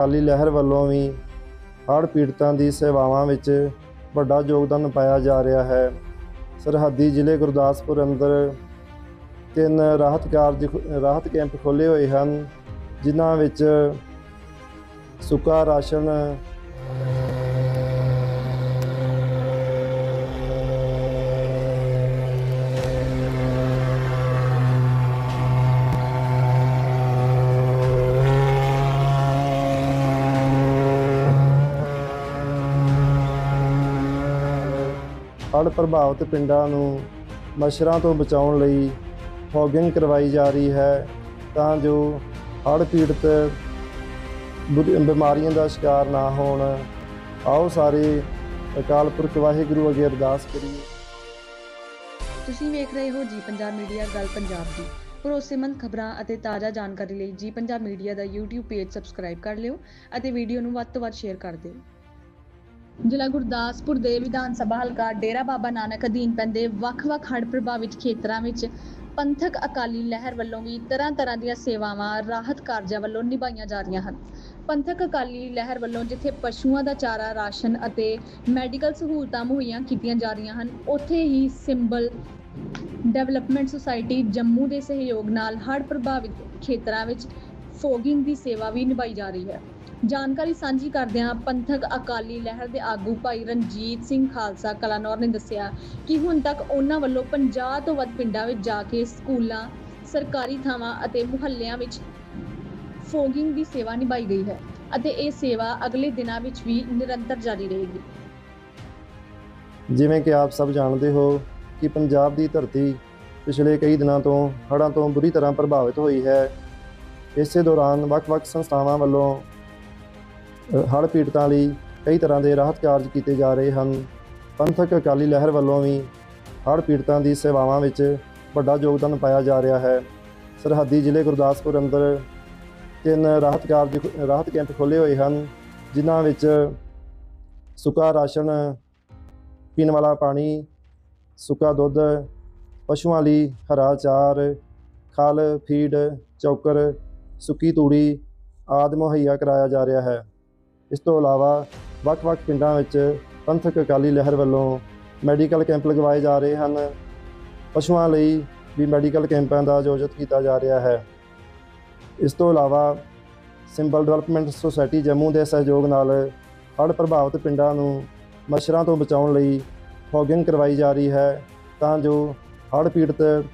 ਅਕਾਲੀ ਲਹਿਰ ਵੱਲੋਂ ਵੀ ਹੜ੍ਹ ਪੀੜਤਾਂ ਦੀ ਸੇਵਾਵਾਂ ਵਿੱਚ ਵੱਡਾ ਯੋਗਦਾਨ ਪਾਇਆ ਜਾ ਰਿਹਾ ਹੈ। ਸਰਹੱਦੀ ਜ਼ਿਲ੍ਹੇ ਗੁਰਦਾਸਪੁਰ ਅੰਦਰ ਤਿੰਨ ਰਾਹਤ ਕਾਰਜ ਰਾਹਤ ਕੈਂਪ ਖੋਲ੍ਹੇ ਹੋਏ ਹਨ, ਜਿਨ੍ਹਾਂ ਵਿੱਚ ਸੁੱਕਾ ਰਾਸ਼ਨ ਹੜ੍ਹ ਪ੍ਰਭਾਵਿਤ ਪਿੰਡਾਂ ਨੂੰ ਮੱਛਰਾਂ ਤੋਂ ਬਚਾਉਣ ਲਈ ਫੌਗਿੰਗ ਕਰਵਾਈ ਜਾ ਰਹੀ ਹੈ, ਤਾਂ ਜੋ ਹੜ੍ਹ ਪੀੜਤ ਬਿਮਾਰੀਆਂ ਦਾ ਸ਼ਿਕਾਰ ਨਾ ਹੋਣ। ਆਓ ਸਾਰੇ ਅਕਾਲ ਪੁਰਖ ਵਾਹਿਗੁਰੂ ਅੱਗੇ ਅਰਦਾਸ ਕਰੀਏ। ਤੁਸੀਂ ਵੇਖ ਰਹੇ ਹੋ ਜੀ ਪੰਜਾਬ ਮੀਡੀਆ ਗੱਲ ਪੰਜਾਬ ਦੀ। ਭਰੋਸੇਮੰਦ ਖਬਰਾਂ ਅਤੇ ਤਾਜ਼ਾ ਜਾਣਕਾਰੀ ਲਈ ਜੀ ਪੰਜਾਬ ਮੀਡੀਆ ਦਾ YouTube ਪੇਜ ਸਬਸਕ੍ਰਾਈਬ ਕਰ ਲਿਓ ਅਤੇ ਵੀਡੀਓ ਨੂੰ ਵੱਧ ਤੋਂ ਵੱਧ ਸ਼ੇਅਰ ਕਰ ਦਿਓ। ਜ਼ਿਲ੍ਹਾ ਗੁਰਦਾਸਪੁਰ ਦੇ ਵਿਧਾਨ ਸਭਾ ਹਲਕਾ ਡੇਰਾ ਬਾਬਾ ਨਾਨਕ ਅਧੀਨ ਪੈਂਦੇ ਵੱਖ-ਵੱਖ ਹੜ੍ਹ ਪ੍ਰਭਾਵਿਤ ਖੇਤਰਾਂ ਵਿੱਚ ਪੰਥਕ ਅਕਾਲੀ ਲਹਿਰ ਵੱਲੋਂ ਵੀ ਤਰ੍ਹਾਂ-ਤਰ੍ਹਾਂ ਦੀਆਂ ਸੇਵਾਵਾਂ, ਰਾਹਤ ਕਾਰਜਾਂ ਵੱਲੋਂ ਨਿਭਾਈਆਂ ਜਾ ਰਹੀਆਂ ਹਨ। ਪੰਥਕ ਅਕਾਲੀ ਲਹਿਰ ਵੱਲੋਂ ਜਿੱਥੇ ਪਸ਼ੂਆਂ ਦਾ ਚਾਰਾ, ਰਾਸ਼ਨ ਅਤੇ ਮੈਡੀਕਲ ਸਹੂਲਤਾਂ ਮੁਹੱਈਆ ਕੀਤੀਆਂ ਜਾ ਰਹੀਆਂ ਹਨ, ਉੱਥੇ ਹੀ ਸਿੰਬਲ ਡਿਵੈਲਪਮੈਂਟ ਸੁਸਾਇਟੀ ਜੰਮੂ ਦੇ ਸਹਿਯੋਗ ਨਾਲ ਹੜ੍ਹ ਪ੍ਰਭਾਵਿਤ ਖੇਤਰਾਂ ਵਿੱਚ ਫੋਗਿੰਗ ਦੀ ਸੇਵਾ ਵੀ ਨਿਭਾਈ ਜਾ ਰਹੀ ਹੈ। ਜਾਣਕਾਰੀ ਸਾਂਝੀ ਕਰਦਿਆਂ ਪੰਥਕ ਅਕਾਲੀ ਲਹਿਰ ਦੇ ਆਗੂ ਭਾਈ ਰਣਜੀਤ ਸਿੰਘ ਖਾਲਸਾ ਕਲਾਨੌਰ ਨੇ ਦੱਸਿਆ ਕਿ ਹੁਣ ਤੱਕ ਉਹਨਾਂ ਵੱਲੋਂ 50 ਤੋਂ ਵੱਧ ਪਿੰਡਾਂ ਵਿੱਚ ਜਾ ਕੇ ਸਕੂਲਾਂ, ਸਰਕਾਰੀ ਥਾਵਾਂ ਅਤੇ ਮੁਹੱਲਿਆਂ ਵਿੱਚ ਫੋਗਿੰਗ ਦੀ ਸੇਵਾ ਨਿਭਾਈ ਗਈ ਹੈ ਅਤੇ ਇਹ ਸੇਵਾ ਅਗਲੇ ਦਿਨਾਂ ਵਿੱਚ ਵੀ ਨਿਰੰਤਰ ਜਾਰੀ ਰਹੇਗੀ। ਜਿਵੇਂ ਕਿ ਆਪ ਸਭ ਜਾਣਦੇ ਹੋ ਕਿ ਪੰਜਾਬ ਦੀ ਧਰਤੀ ਪਿਛਲੇ ਕਈ ਦਿਨਾਂ ਤੋਂ ਹੜ੍ਹਾਂ ਤੋਂ ਬੁਰੀ ਤਰ੍ਹਾਂ ਪ੍ਰਭਾਵਿਤ ਹੋਈ ਹੈ। ਇਸੇ ਦੌਰਾਨ ਵੱਖ-ਵੱਖ ਸੰਸਥਾਵਾਂ ਵੱਲੋਂ ਹੜ੍ਹ ਪੀੜਤਾਂ ਲਈ ਕਈ ਤਰ੍ਹਾਂ ਦੇ ਰਾਹਤ ਕਾਰਜ ਕੀਤੇ ਜਾ ਰਹੇ ਹਨ। ਪੰਥਕ ਅਕਾਲੀ ਲਹਿਰ ਵੱਲੋਂ ਵੀ ਹੜ੍ਹ ਪੀੜਤਾਂ ਦੀ ਸੇਵਾਵਾਂ ਵਿੱਚ ਵੱਡਾ ਯੋਗਦਾਨ ਪਾਇਆ ਜਾ ਰਿਹਾ ਹੈ। ਸਰਹੱਦੀ ਜ਼ਿਲ੍ਹੇ ਗੁਰਦਾਸਪੁਰ ਅੰਦਰ ਤਿੰਨ ਰਾਹਤ ਕਾਰਜ ਰਾਹਤ ਕੈਂਪ ਖੋਲ੍ਹੇ ਹੋਏ ਹਨ, ਜਿਨ੍ਹਾਂ ਵਿੱਚ ਸੁੱਕਾ ਰਾਸ਼ਨ, ਪੀਣ ਵਾਲਾ ਪਾਣੀ, ਸੁੱਕਾ ਦੁੱਧ, ਪਸ਼ੂਆਂ ਲਈ ਹਰਾ ਚਾਰ, ਖਲ, ਫੀਡ, ਚੌਕਰ, ਸੁੱਕੀ ਤੂੜੀ ਆਦਿ ਮੁਹੱਈਆ ਕਰਾਇਆ ਜਾ ਰਿਹਾ ਹੈ। ਇਸ ਤੋਂ ਇਲਾਵਾ ਵੱਖ-ਵੱਖ ਪਿੰਡਾਂ ਵਿੱਚ ਪੰਥਕ ਅਕਾਲੀ ਲਹਿਰ ਵੱਲੋਂ ਮੈਡੀਕਲ ਕੈਂਪ ਲਗਵਾਏ ਜਾ ਰਹੇ ਹਨ। ਪਸ਼ੂਆਂ ਲਈ ਵੀ ਮੈਡੀਕਲ ਕੈਂਪਾਂ ਦਾ ਆਯੋਜਿਤ ਕੀਤਾ ਜਾ ਰਿਹਾ ਹੈ। ਇਸ ਤੋਂ ਇਲਾਵਾ ਸਿੰਬਲ ਡਿਵੈਲਪਮੈਂਟ ਸੁਸਾਇਟੀ ਜੰਮੂ ਦੇ ਸਹਿਯੋਗ ਨਾਲ ਹੜ੍ਹ ਪ੍ਰਭਾਵਿਤ ਪਿੰਡਾਂ ਨੂੰ ਮੱਛਰਾਂ ਤੋਂ ਬਚਾਉਣ ਲਈ ਫੌਗਿੰਗ ਕਰਵਾਈ ਜਾ ਰਹੀ ਹੈ ਤਾਂ ਜੋ ਹੜ੍ਹ ਪੀੜਤ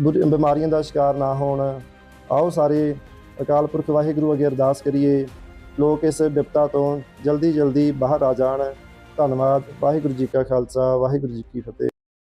ਬੁਰੀ- ਬਿਮਾਰੀਆਂ ਦਾ ਸ਼ਿਕਾਰ ਨਾ ਹੋਣ। ਆਓ ਸਾਰੇ ਅਕਾਲ ਪੁਰਖ ਵਾਹਿਗੁਰੂ ਅੱਗੇ ਅਰਦਾਸ ਕਰੀਏ। ਲੋਕ ਇਸ ਵਿਪਤਾ ਤੋਂ ਜਲਦੀ ਜਲਦੀ ਬਾਹਰ ਆ ਜਾਣ। ਧੰਨਵਾਦ। ਵਾਹਿਗੁਰੂ ਜੀ ਕਾ ਖਾਲਸਾ, ਵਾਹਿਗੁਰੂ ਜੀ ਕੀ ਫਤਿਹ।